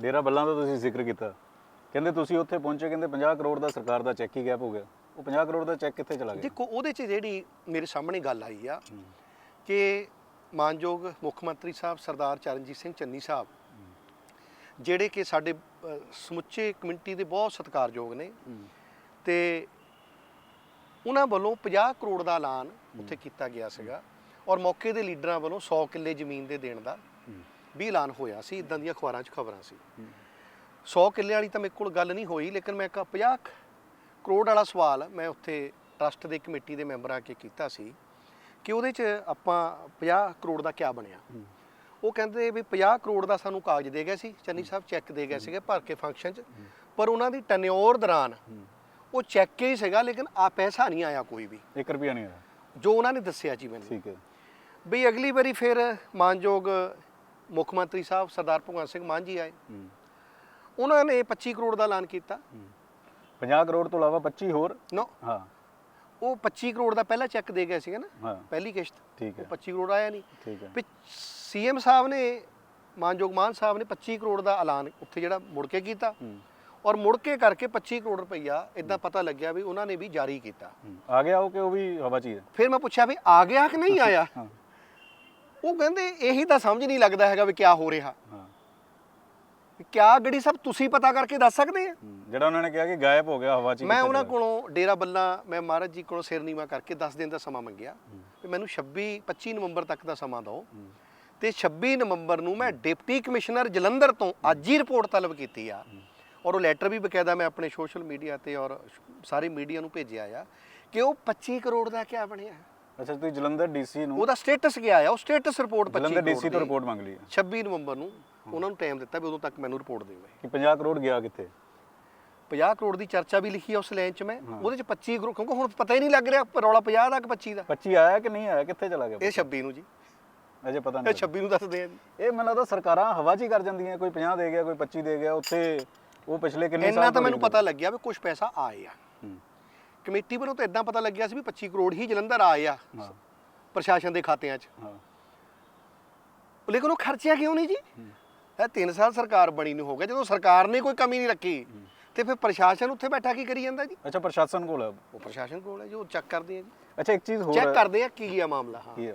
ਡੇਰਾ ਬੱਲਾਂ ਦਾ ਤੁਸੀਂ ਜ਼ਿਕਰ ਕੀਤਾ। ਕਹਿੰਦੇ ਤੁਸੀਂ ਉੱਥੇ ਪਹੁੰਚੇ ਕਹਿੰਦੇ 50 ਕਰੋੜ ਦਾ ਸਰਕਾਰ ਦਾ ਚੈੱਕ ਹੀ ਗੈਪ ਹੋ ਗਿਆ। ਉਹ 50 ਕਰੋੜ ਦਾ ਚੈੱਕ ਕਿੱਥੇ ਚਲਾ ਗਿਆ? ਦੇਖੋ ਉਹਦੇ 'ਚ ਜਿਹੜੀ ਮੇਰੇ ਸਾਹਮਣੇ ਗੱਲ ਆਈ ਆ ਕਿ ਮਾਨਯੋਗ ਮੁੱਖ ਮੰਤਰੀ ਸਾਹਿਬ ਸਰਦਾਰ ਚਰਨਜੀਤ ਸਿੰਘ ਚੰਨੀ ਸਾਹਿਬ ਜਿਹੜੇ ਕਿ ਸਾਡੇ ਸਮੁੱਚੇ ਕਮਿਊਨਿਟੀ ਦੇ ਬਹੁਤ ਸਤਿਕਾਰਯੋਗ ਨੇ। ਤੇ ਉਹਨਾਂ ਵੱਲੋਂ 50 ਕਰੋੜ ਦਾ ਐਲਾਨ ਉੱਥੇ ਕੀਤਾ ਗਿਆ ਸੀਗਾ ਔਰ ਮੌਕੇ ਦੇ ਲੀਡਰਾਂ ਵੱਲੋਂ 100 ਕਿੱਲੇ ਜ਼ਮੀਨ ਦੇ ਦੇਣ ਦਾ ਵੀ ਐਲਾਨ ਹੋਇਆ ਸੀ ਇਦਾਂ ਦੀਆਂ ਅਖਬਾਰਾਂ 'ਚ ਖਬਰਾਂ ਸੀ। 100 ਕਿੱਲੇ ਵਾਲੀ ਤਾਂ ਮੇਰੇ ਕੋਲ ਗੱਲ ਨਹੀਂ ਹੋਈ ਲੇਕਿਨ ਮੈਂ ਇੱਕ 50 ਕੁ ਕਰੋੜ ਵਾਲਾ ਸਵਾਲ ਮੈਂ ਉੱਥੇ ਟਰਸਟ ਦੇ ਕਮੇਟੀ ਦੇ ਮੈਂਬਰਾਂ ਕੇ ਕੀਤਾ ਸੀ ਕਿ ਉਹਦੇ 'ਚ ਆਪਾਂ 50 ਕਰੋੜ ਦਾ ਕਿਆ ਬਣਿਆ। ਉਹ ਕਹਿੰਦੇ ਵੀ 50 ਕਰੋੜ ਦਾ ਸਾਨੂੰ ਕਾਗਜ਼ ਦੇ ਗਏ ਸੀ ਚੰਨੀ ਸਾਹਿਬ ਚੈੱਕ ਦੇ ਗਏ ਸੀਗੇ ਭਰ ਕੇ ਫੰਕਸ਼ਨ 'ਚ। ਪਰ ਉਹਨਾਂ ਦੀ ਟੈਨਿਓਰ ਦੌਰਾਨ ਉਹ ਚੈੱਕ ਹੀ ਸੀਗਾ ਲੇਕਿਨ ਆ ਪੈਸਾ ਨਹੀਂ ਆਇਆ ਕੋਈ ਵੀ। 1 ਰੁਪਿਆ ਨਹੀਂ ਆਇਆ। ਜੋ ਉਹਨਾਂ ਨੇ ਦੱਸਿਆ ਜੀ ਮੈਨੂੰ। ਠੀਕ ਹੈ। ਵੀ ਅਗਲੀ ਵਾਰੀ ਫਿਰ ਮਾਨਯੋਗ ਮੁੱਖ ਮੰਤਰੀ ਸਾਹਿਬ ਸਰਦਾਰ ਭਗਵੰਤ ਸਿੰਘ ਮਾਨ ਜੀ ਆਏ। ਉਹਨਾਂ ਨੇ 25 ਕਰੋੜ ਦਾ ਐਲਾਨ ਕੀਤਾ। 50 ਕਰੋੜ ਤੋਂ ਇਲਾਵਾ 25 ਹੋਰ? ਨੋ। ਹਾਂ। ਉਹ 25 ਕਰੋੜ ਦਾ ਪਹਿਲਾ ਚੈੱਕ ਦੇ ਗਏ ਸੀਗੇ ਨਾ ਪਹਿਲੀ ਕਿਸ਼ਤ। ਠੀਕ ਹੈ। ਉਹ 25 ਕਰੋੜ ਆਇਆ ਨਹੀਂ। ਠੀਕ ਹੈ। ਸੀਐਮ ਸਾਹਿਬ ਨੇ ਮਾਨਯੋਗ ਮਾਨ ਸਾਹਿਬ ਨੇ 25 ਕਰੋੜ ਦਾ ਐਲਾਨ ਉੱਥੇ ਜਿਹੜਾ ਮੁੜ ਕੇ ਕੀਤਾ। ਔਰ ਮੁੜ ਕੇ ਕਰਕੇ 25 ਕਰੋੜ ਰੁਪਈਆ ਇਦਾਂ ਪਤਾ ਲੱਗਿਆ ਵੀ ਉਹਨਾਂ ਨੇ ਵੀ ਜਾਰੀ ਕੀਤਾ। ਆ ਗਿਆ ਉਹ ਕਿ ਉਹ ਵੀ ਹਵਾ 'ਚ ਹੀ ਹੈ? ਫਿਰ ਮੈਂ ਪੁੱਛਿਆ ਵੀ ਆ ਗਿਆ ਕਿ ਨਹੀਂ ਆਇਆ? ਉਹ ਕਹਿੰਦੇ ਇਹੀ ਤਾਂ ਸਮਝ ਨਹੀਂ ਲੱਗਦਾ ਹੈਗਾ ਵੀ ਕਿਆ ਹੋ ਰਿਹਾ। ਹਾਂ। ਕਿਆ ਗੜੀ ਸਭ ਤੁਸੀਂ ਪਤਾ ਕਰਕੇ ਦੱਸ ਸਕਦੇ ਆ। ਜਿਹੜਾ ਉਹਨਾਂ ਨੇ ਕਿਹਾ ਕਿ ਗਾਇਬ ਹੋ ਗਿਆ ਹਵਾ 'ਚ ਮੈਂ ਉਹਨਾਂ ਕੋਲੋਂ ਡੇਰਾ ਬੱਲਾ ਮੈਂ ਮਹਾਰਾਜ ਜੀ ਕੋਲੋਂ ਸਿਰ ਨੀਵਾ ਕਰਕੇ 10 ਦਿਨ ਦਾ ਸਮਾਂ ਮੰਗਿਆ। ਵੀ ਮੈਨੂੰ 26 25 ਨਵੰਬਰ ਤੱਕ ਦਾ ਸਮਾਂ ਦਿਓ। ਤੇ 26 ਨਵੰਬਰ ਨੂੰ ਮੈਂ ਡਿਪਟੀ ਕਮਿਸ਼ਨਰ ਜਲੰਧਰ ਤੋਂ ਅੱਜ ਹੀ ਰਿਪੋਰਟ ਤਲਬ ਕੀਤੀ ਆ। ਔਰ ਉਹ ਲੈਟਰ ਵੀ ਬਕਾਇਦਾ ਮੈਂ ਆਪਣੇ ਸੋਸ਼ਲ ਮੀਡੀਆ ਤੇ ਔਰ ਸਾਰੇ ਮੀਡੀਆ ਨੂੰ ਭੇਜਿਆ ਆ ਕਿ ਉਹ 25 ਕਰੋੜ ਦਾ ਕਿਆ ਬਣਿਆ? ਅੱਛਾ ਤੁਸੀਂ ਜਲੰਧਰ ਡੀਸੀ ਨੂੰ ਉਹਦਾ ਸਟੇਟਸ ਗਿਆ ਆ ਉਹ ਸਟੇਟਸ ਰਿਪੋਰਟ 25 ਜਲੰਧਰ ਡੀਸੀ ਤੋਂ। ਰਿਪੋਰਟ ਮੰਗ ਲਈ ਹੈ 26 ਨਵੰਬਰ ਨੂੰ ਉਹਨਾਂ ਨੂੰ ਟਾਈਮ ਦਿੱਤਾ ਵੀ ਉਦੋਂ ਤੱਕ ਮੈਨੂੰ ਰਿਪੋਰਟ ਦਿਓ ਇਹ। ਕਿ 50 ਕਰੋੜ ਗਿਆ ਕਿੱਥੇ? 50 ਕਰੋੜ ਦੀ ਚਰਚਾ ਵੀ ਲਿਖੀ ਆ ਉਸ ਲਾਈਨ 'ਚ ਮੈਂ। ਉਹਦੇ 'ਚ 25 ਕਰੋੜ ਕਿਉਂਕਿ ਹੁਣ ਪਤਾ ਹੀ ਨਹੀਂ ਲੱਗ ਰਿਹਾ ਰੌਲਾ 50 ਦਾ ਕਿ 25 ਦਾ? 25 ਆਇਆ ਕਿ ਨਹੀਂ ਆਇਆ? ਕਿੱਥੇ ਚਲਾ ਗਿਆ ਇਹ 26 ਨੂੰ ਜੀ। ਅਜੇ ਪਤਾ ਇਹ ਨਹੀਂ। 26 ਨੂੰ ਦੱਸਦੇ ਆ ਜੀ। ਇਹ ਮੈਨੂੰ ਲੱਗਦਾ ਸਰਕਾਰਾਂ ਹਵਾ 'ਚ ਹੀ ਕਰ ਜਾਂਦੀਆਂ ਕੋਈ 50 ਦੇ ਗਿਆ ਕੋਈ 25 ਦੇ ਗਿਆ ਉੱਥੇ ਉਹ ਪਿਛਲੇ ਕਿੰਨੇ ਸਾਲ ਇੰਨਾ ਤਾਂ ਮੈਨੂੰ ਪਤਾ ਲੱਗਿਆ ਵੀ ਕੁਝ ਪੈਸਾ ਆਏ ਆ। ਕਮੇਟੀ ਵੱਲੋਂ ਤਾਂ ਇਦਾਂ ਪਤਾ ਲੱਗਿਆ ਸੀ ਵੀ 25 ਕਰੋੜ ਹੀ ਜਲੰਧਰ ਆਏ ਆ ਹਾਂ। ਪ੍ਰਸ਼ਾਸਨ ਦੇ ਖਾਤਿਆਂ 'ਚ। ਹਾਂ। ਲੇਕਿਨ ਉਹ ਖਰਚਿਆ ਕਿਉਂ ਨਹੀਂ ਜੀ? ਇਹ 3 ਸਾਲ ਸਰਕਾਰ ਬਣੀ ਨੂੰ ਹੋ ਗਿਆ। ਜਦੋਂ ਸਰਕਾਰ ਨੇ ਕੋਈ ਕਮੀ ਨਹੀਂ ਰੱਖੀ ਤੇ ਫਿਰ ਪ੍ਰਸ਼ਾਸਨ ਉੱਥੇ ਬੈਠਾ ਕੀ ਕਰੀ ਜਾਂਦਾ ਜੀ? ਅੱਛਾ ਪ੍ਰਸ਼ਾਸਨ ਕੋਲ ਹੈ ਉਹ? ਪ੍ਰਸ਼ਾਸਨ ਕੋਲ ਹੈ ਜੋ ਚੈੱਕ ਕਰਦੇ ਆ ਜੀ। ਅੱਛਾ ਇੱਕ ਚੀਜ਼ ਹੋਰ ਚੈੱਕ। ਕਰਦੇ ਆ ਕੀ ਆ ਮਾਮਲਾ ਹਾਂ। ਕੀ ਹੈ